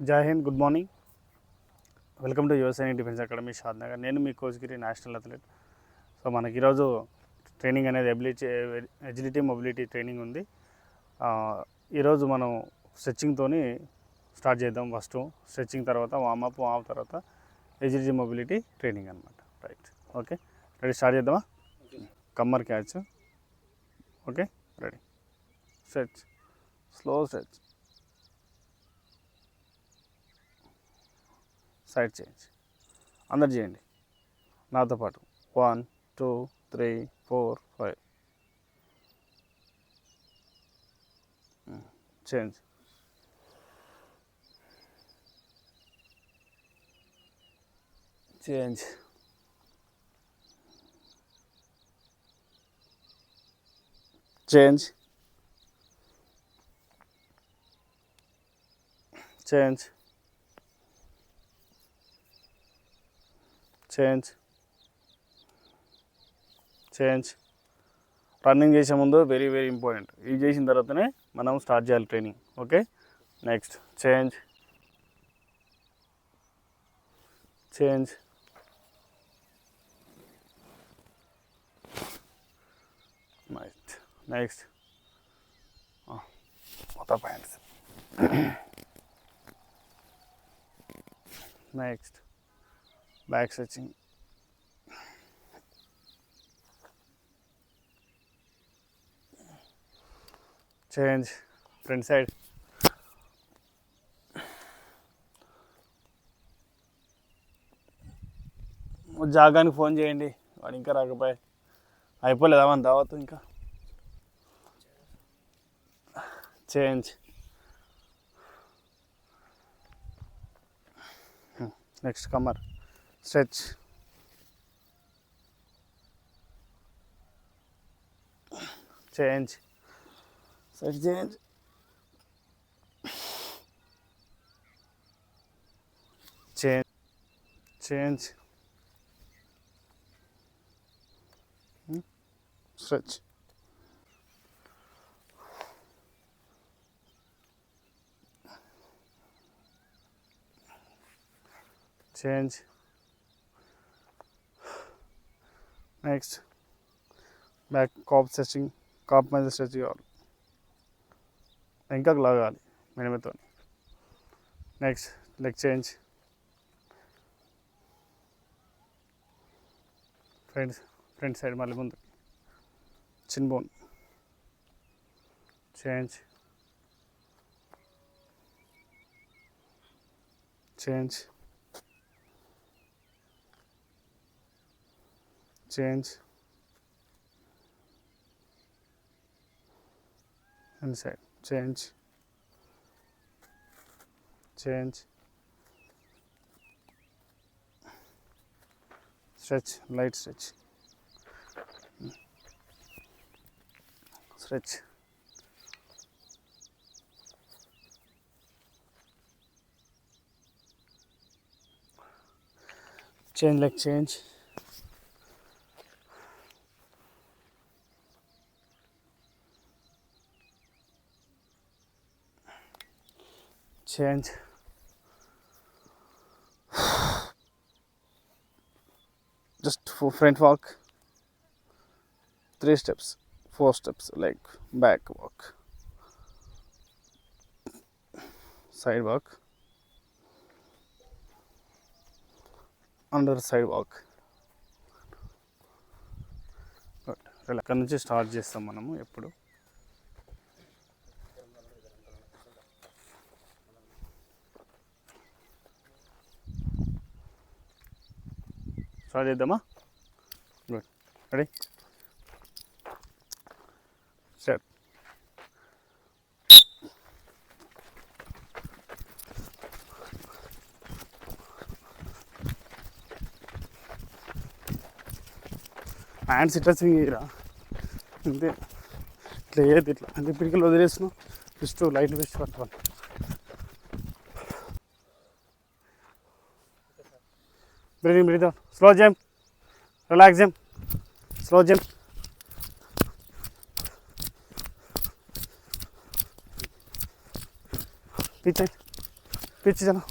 Jai Hind good morning. Welcome to Yuvasena defence academy Shadnagar నేను మీ కోచ్గిరి national athlete. So మనకి ఈరోజు ట్రైనింగ్ అనేది ఎబిలిటీ ఎజిలిటీ మొబిలిటీ ట్రైనింగ్ ఉంది. ఈరోజు మనం స్ట్రెచ్చింగ్తో స్టార్ట్ చేద్దాం ఫస్ట్. స్ట్రెచ్చింగ్ తర్వాత వామప్ వామ్ తర్వాత ఎజిలిటీ మొబిలిటీ ట్రైనింగ్ అనమాట రైట్ ఓకే. రెడీ స్టార్ట్ చేద్దామా? కమ్మర్ catch. Okay ready. Stretch. Slow stretch. Side change అందరు చేయండి. నాతో పాటు. One two three four five. Change change change change change. Change. Running చేసే ముందు వెరీ వెరీ ఇంపార్టెంట్. ఇది చేసిన తర్వాతనే మనం స్టార్ట్ చేయాలి training. Okay? Next. Change. Change. Next next మొత్తం pants next back stretching change front side జాగానికి phone చేయండి. వాడు ఇంకా రాకపోయా. అయిపోలేదా మన దావత్ ఇంకా? చేంజ్ నెక్స్ట్ కమర్ stretch change. Stretch change. Change. Change. Hmm? Stretch change. Next back calf stretching calf మీద స్ట్రెచ్ కావాలి ఇంకా లాగాలి మినిమతో next leg change front front side మళ్ళీ ముందు. Chin bone change change change inside change. Change. Stretch. Light stretch. Stretch. Change leg change change just for front walk three steps four steps like back walk side walk under side walk Good. అక్కడ నుంచి start చేస్తాం మనము ఎప్పుడు start చేద్దామా good ready start hands ఇట్లా రా అంతే. ఇట్లా ఏది ఇట్లా? అంటే పిడికలు వదిలేస్తున్నావు. జస్ట్ లైట్ వేసి పట్టుకోవాలి breathing, breathe out. Slow jump, relax jump, slow jump. Pitch in, pitch jana.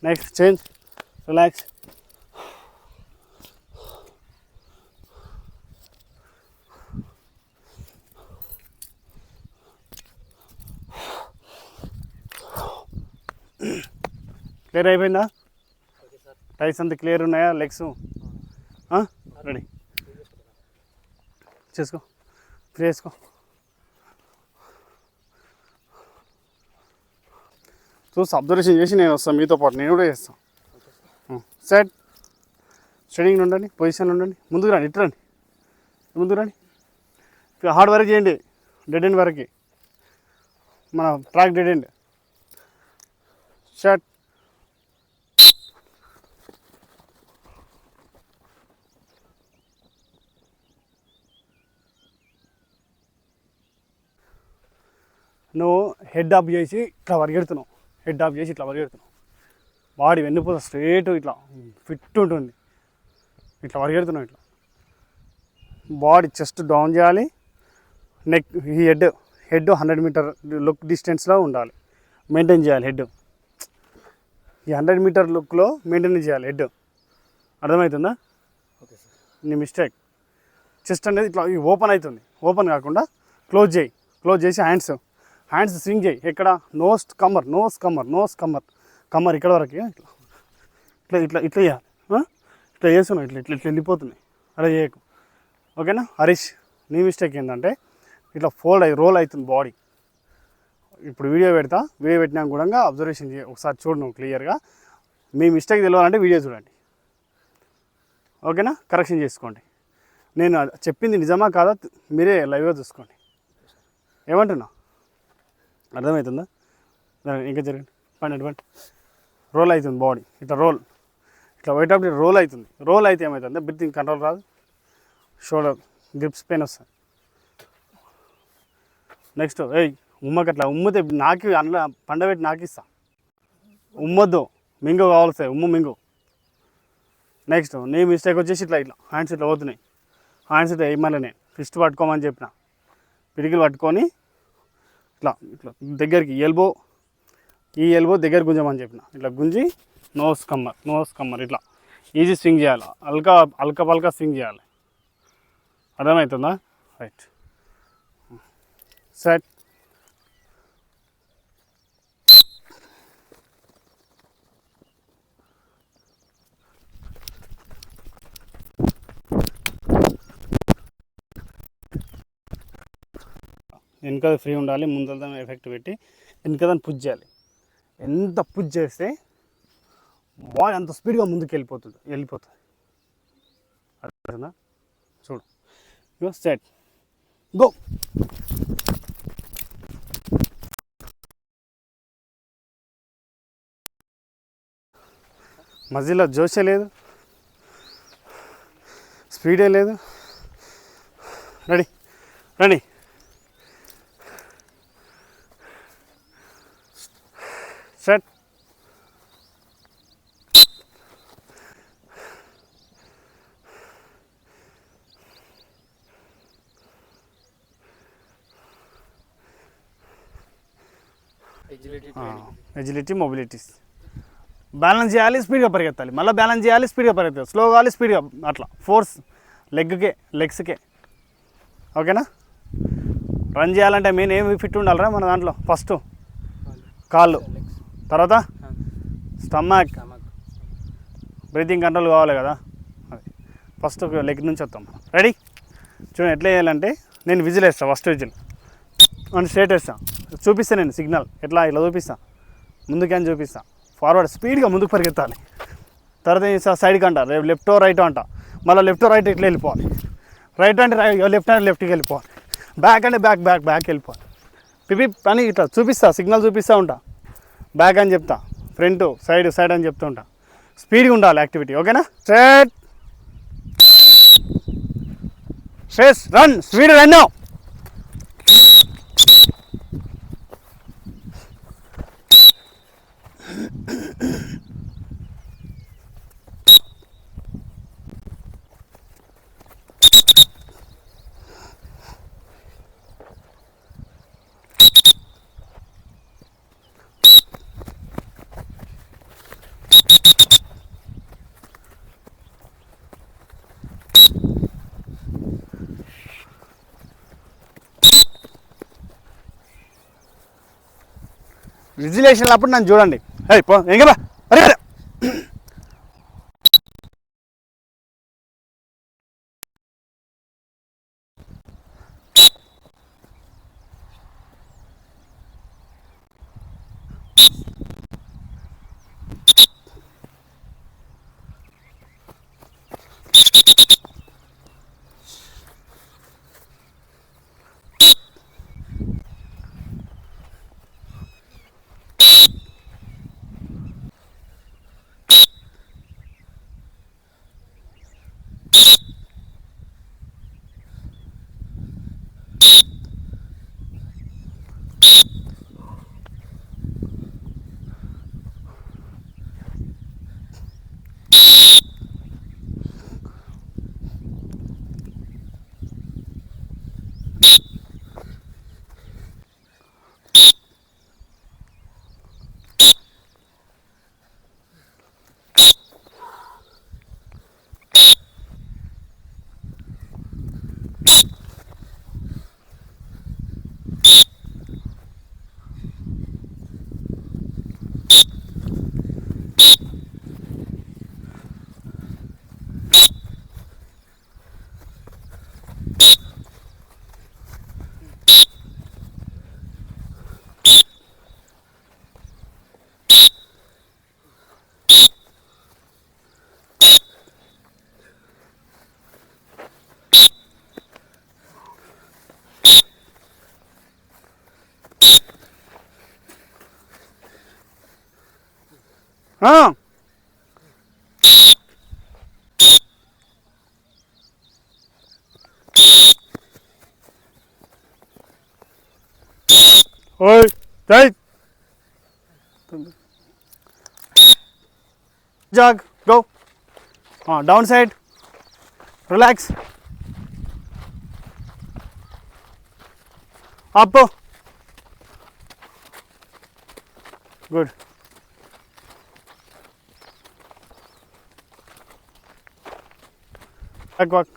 Next, change, relax. Clear అయిపోయిందా? టైస్ అంతా క్లియర్ ఉన్నాయా? లెగ్స్ రెడీ చేసుకో ఫ్రీ చేసుకో చూసి అబ్జర్వేషన్ చేసి నేను వస్తాను మీతో పాటు నేను కూడా చేస్తాను సెట్ స్టడింగ్ ఉండండి పొజిషన్ ఉండండి. ముందుకు రండి ఇటు రండి. ముందుకు రండి. హార్డ్ వర్క్ చేయండి డెడ్ ఎండ్ వరకు. మన ట్రాక్ డెడ్ ఎండ్ షర్ట్ నువ్వు హెడ్ ఆఫ్ చేసి ఇట్లా పరిగెడుతున్నావు. హెడ్ ఆఫ్ చేసి ఇట్లా పరిగెడుతున్నావు. బాడీ వెన్నుపూస స్ట్రేట్ ఇట్లా ఫిట్ ఉంటుంది. ఇట్లా పరిగెడుతున్నావు ఇట్లా. బాడీ చెస్ట్ డౌన్ చేయాలి. నెక్ ఈ head head hundred meter look డిస్టెన్స్లో ఉండాలి. మెయింటైన్ చేయాలి హెడ్ ఈ హండ్రెడ్ మీటర్ లుక్లో మెయింటైన్ చేయాలి హెడ్ అర్థమవుతుందా? ఓకే సార్ నీ మిస్టేక్ చెస్ట్ అనేది ఇట్లా ఓపెన్ అవుతుంది. ఓపెన్ కాకుండా క్లోజ్ చేయి. క్లోజ్ చేసి హ్యాండ్స్ హ్యాండ్స్ స్వింగ్ చేయి. ఎక్కడ? నోస్ కమ్మర్ నోస్ కమ్మర్ నోస్ కమ్మర్ కమ్మర్ ఇక్కడ వరకు. ఇట్లా ఇట్లా ఇట్లా ఇట్లా చేయాలి ఇట్లా చేస్తున్నావు. ఇట్లా ఇట్లా ఇట్లా వెళ్ళిపోతున్నాయి. అలా చేయకు. ఓకేనా? హరీష్ నీ మిస్టేక్ ఏంటంటే ఇట్లా ఫోల్డ్ అయ్యి రోల్ అవుతుంది బాడీ ఇప్పుడు వీడియో పెడతా. వీడియో పెట్టినా కూడా అబ్జర్వేషన్ చేయ. ఒకసారి చూడను క్లియర్గా మీ మిస్టేక్ తెలియాలంటే వీడియో చూడండి. ఓకేనా? కరెక్షన్ చేసుకోండి. నేను అది చెప్పింది నిజమా కాదా? మీరే లైవ్గా చూసుకోండి. ఏమంటున్నా అర్థమవుతుందా? ఇంకా జరగండి. పండి పండి రోల్ అవుతుంది బాడీ ఇట్లా రోల్. ఇట్లా వెయిట్ అప్ రోల్ అవుతుంది. రోల్ అయితే ఏమవుతుంది బ్రీతింగ్ కంట్రోల్ రాదు. షోల్డర్ గ్రిప్స్ పెయిన్ వస్తుంది. నెక్స్ట్ ఏయ్ ఉమ్మకి అట్లా ఉమ్మితే నాకి అందులో పండబెట్టి నాకు ఇస్తా. ఉమ్మొద్దు. మింగు కావాల్సి ఉమ్ము మింగు. నెక్స్ట్ నీ మిస్టేక్ వచ్చేసి ఇట్లా ఇట్లా. హ్యాండ్స్ ఇట్లా పోతున్నాయి. హ్యాండ్స్ ఇట్లా వేయమని నేను. ఫిస్ట్ పట్టుకోమని చెప్పిన. పిడికిలు పట్టుకొని ఇట్లా ఇట్లా దగ్గరికి ఎల్బో ఈ ఎల్బో దగ్గర గుంజమని చెప్పిన. ఇట్లా గుంజి నోస్ కమ్మర్ నోస్ కమ్మర్ ఇట్లా. ఈజీ స్వింగ్ చేయాలి? అల్కా అల్క పల్కా స్వింగ్ చేయాలి. అర్థమవుతుందా? రైట్ సెట్ వెనక ఫ్రీ ఉండాలి ముందర ఎఫెక్ట్ పెట్టి వెనక దాన్ని పుజ్ చేయాలి. ఎంత పుజ్ చేస్తే బాడీ అంత స్పీడ్గా ముందుకు వెళ్ళిపోతుంది వెళ్ళిపోతుంది. అర్థమవుతుందా చూడు. యువర్ సెట్ గో మధ్యలో జోషే లేదు. స్పీడే లేదు. Ready ready set agility mobilities balance చేయాలి స్పీడ్గా పరిగెత్తాలి. మళ్ళీ బ్యాలెన్స్ చేయాలి స్పీడ్గా పరిగెత్తాలి. స్లో కావాలి స్పీడ్గా అట్లా. ఫోర్స్ లెగ్కే లెగ్స్కే ఓకేనా రన్ చేయాలంటే మెయిన్ ఏమి ఫిట్ ఉండాలిరా మన దాంట్లో? ఫస్ట్ కాళ్ళు. తర్వాత స్టమక్. బ్రీతింగ్ కంట్రోల్ కావాలి కదా. అది. ఫస్ట్ ఒక లెగ్ నుంచి వస్తాం రెడీ? చూడండి ఎట్లా చేయాలంటే నేను విజిల్ వేస్తాను ఫస్ట్ విజిల్. అని స్ట్రేట్ వేస్తాను చూపిస్తాను నేను సిగ్నల్. ఎట్లా? ఇలా చూపిస్తాను ముందుకని చూపిస్తా. ఫార్వర్డ్ స్పీడ్గా ముందుకు పరిగెత్తాలి. తర్వాత ఏం చేస్తా? సైడ్కి అంట. రేపు లెఫ్ట్ రైట్ అంట. మళ్ళీ లెఫ్ట్ రైట్ ఇట్లా వెళ్ళిపోవాలి. రైట్ అంటే రైట్ లెఫ్ట్ అంటే లెఫ్ట్కి వెళ్ళిపోవాలి. బ్యాక్ అంటే బ్యాక్ బ్యాక్ బ్యాక్ వెళ్ళిపోవాలి. పిపి పని ఇట్లా చూపిస్తా. సిగ్నల్ చూపిస్తూ ఉంటా. బ్యాక్ అని చెప్తా. ఫ్రంట్ సైడ్ సైడ్ అని చెప్తూ ఉంటా. స్పీడ్గా ఉండాలి యాక్టివిటీ ఓకేనా straight stress run speed run విజిలేషన్ అప్పుడు నన్ను చూడండి. హే పో ఇంకా బా అరే. అరే. ఆ. ఓయ్ Jai jog go down side relax up good back walk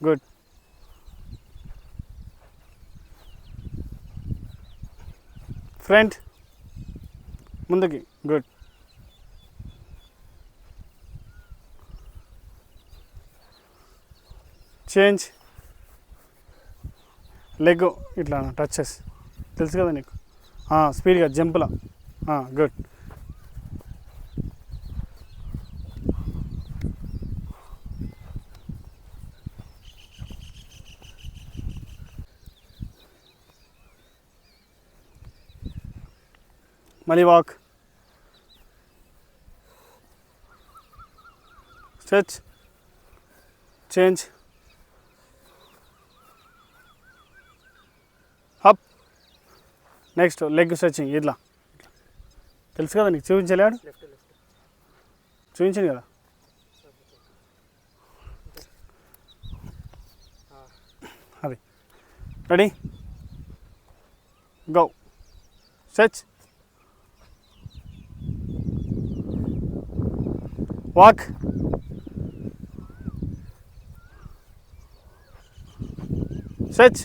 good front ముందుకి గుడ్ చేంజ్ లెగ్ ఇట్లా టచెస్ తెలుసు కదా నీకు స్పీడ్గా జంపులా గుడ్ మళ్ళీ walk stretch change up next leg stretching ఇట్లా. తెలుసు కదా నీకు? చూపించలేడు లెఫ్ట్ చూపించాను కదా? అది. Ready go stretch Walk. Stretch.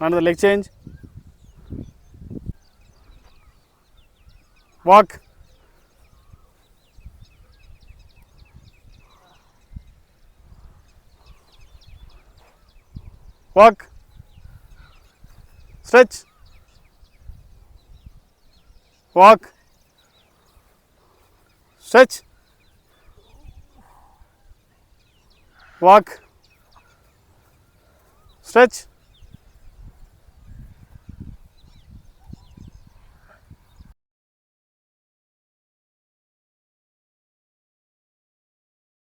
Another leg change. Walk. Walk. Stretch. Walk. Stretch. Walk. Stretch